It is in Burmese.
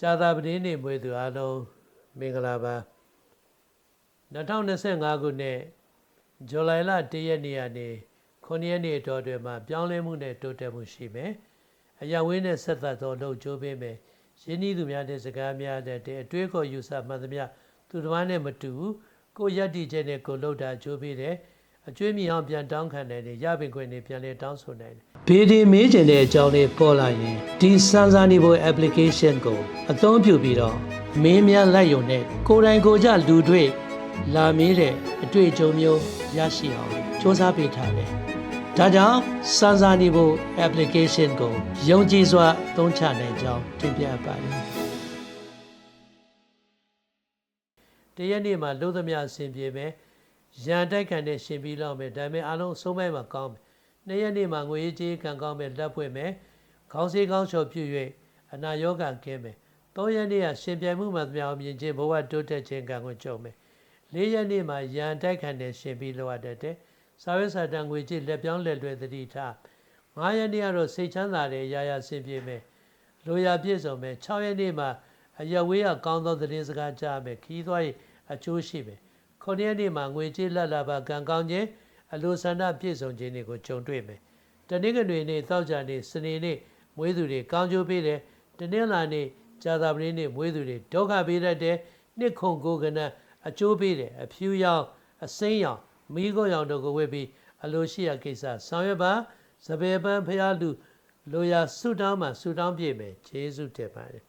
ကြာသာပတင်းနေမွေးသူအားလုံးမင်္ဂလာပါ2025ခုနှစ်ဇူလိုင်လ1ရက်နေ့ကနေ9ရက်နေ့အတော်အတွင်းမှာပြောင်းလဲမှုနဲ့တိုးတက်မှုရှိမယ်အရာဝင်းနဲ့ဆက်သက်သောလှုပ်ကြိုးပေးမယ်ရင်းနှီးသူများတဲ့စကားများတဲ့အတွေ့အခေါ်ယူဆမှန်သမျှသူတစ်ပါးနဲ့မတူဘူးကိုယ်ယက်တီချက်နဲ့ကိုယ်လှုပ်တာကြိုးပေးတယ် အကျွေးမြအောင်ပြန်တောင်းခံတယ်ရပင်ခွင့်တွေပြန်လဲတောင်းဆိုနိုင်တယ်ဘေဒီမေးချင်တဲ့အကြောင်းလေးပေါ်လာရင်ဒီစမ်းစာနေဖို့ application ကိုအသုံးပြုပြီးတော့မင်းများလိုက်ရုံနဲ့ကိုယ်တိုင်ကိုယ်ကြလူတွေ့လာမေးတဲ့အတွေ့အကြုံမျိုးရရှိအောင်စ조사ပေးထားတယ်ဒါကြောင့်စမ်းစာနေဖို့ application ကိုယုံကြည်စွာသုံးချနိုင်ကြောင်းတင်ပြပါတယ်တရက်နေ့မှာလို့သမျှအဆင်ပြေမယ် ရန်တိုက်ခံတဲ့ရှင်ပြီးလောက်မယ်ဒါပေမဲ့အားလုံးအဆုံးပိုင်းမှာကောင်းမယ်နှစ်ရက်နေ့မှာငွေရေးကြေးကံကောင်းမယ်လက်ဖွင့်မယ်ခေါင်းစည်းကောင်းချော်ပြု၍အနာရောဂါကင်းမယ်သုံးရက်နေ့ကရှင်ပြိုင်မှုမှာသမျှအောင်မြင်ခြင်းဘဝတိုးတက်ခြင်းကံကိုကြုံမယ်လေးရက်နေ့မှာရန်တိုက်ခံတဲ့ရှင်ပြီးလောက်ရတဲ့စာရွက်စာတမ်းငွေကြေးလက်ပြောင်းလက်လွယ်သတိထား9ရက်နေ့ကတော့စိတ်ချမ်းသာတဲ့ရာရာဆင်ပြေမယ်လိုရာပြည့်စုံမယ်6ရက်နေ့မှာအရဝေးကကောင်းသောသတင်းစကားကြားမယ်ခီးသွားရင်အကျိုးရှိမယ် ခုနှစ်ရက်နေ့မှာငွေကြေးလက်လာပါကံကောင်းခြင်းအလိုဆန္ဒပြည့်စုံခြင်းတွေကိုကြုံတွေ့မယ်တနင်္ဂနွေနေ့တောက်ကြနေ့စနေနေ့မွေးသူတွေကောင်းကျိုးပေးတယ်တနင်္လာနေ့ကြာသပတေးနေ့မွေးသူတွေဒုက္ခပေးတတ်တယ်နှစ်ခုကိုကနအကျိုးပေးတယ်အဖြူရောင်အစိမ်းရောင်မိခိုးရောင်တို့ကိုဝတ်ပြီးအလိုရှိရာကိစ္စဆောင်ရွက်ပါစပယ်ပန်းဖျားလူလိုရာဆုတောင်းမှဆုတောင်းပြည့်မယ်ယေရှုတည်ပါတယ်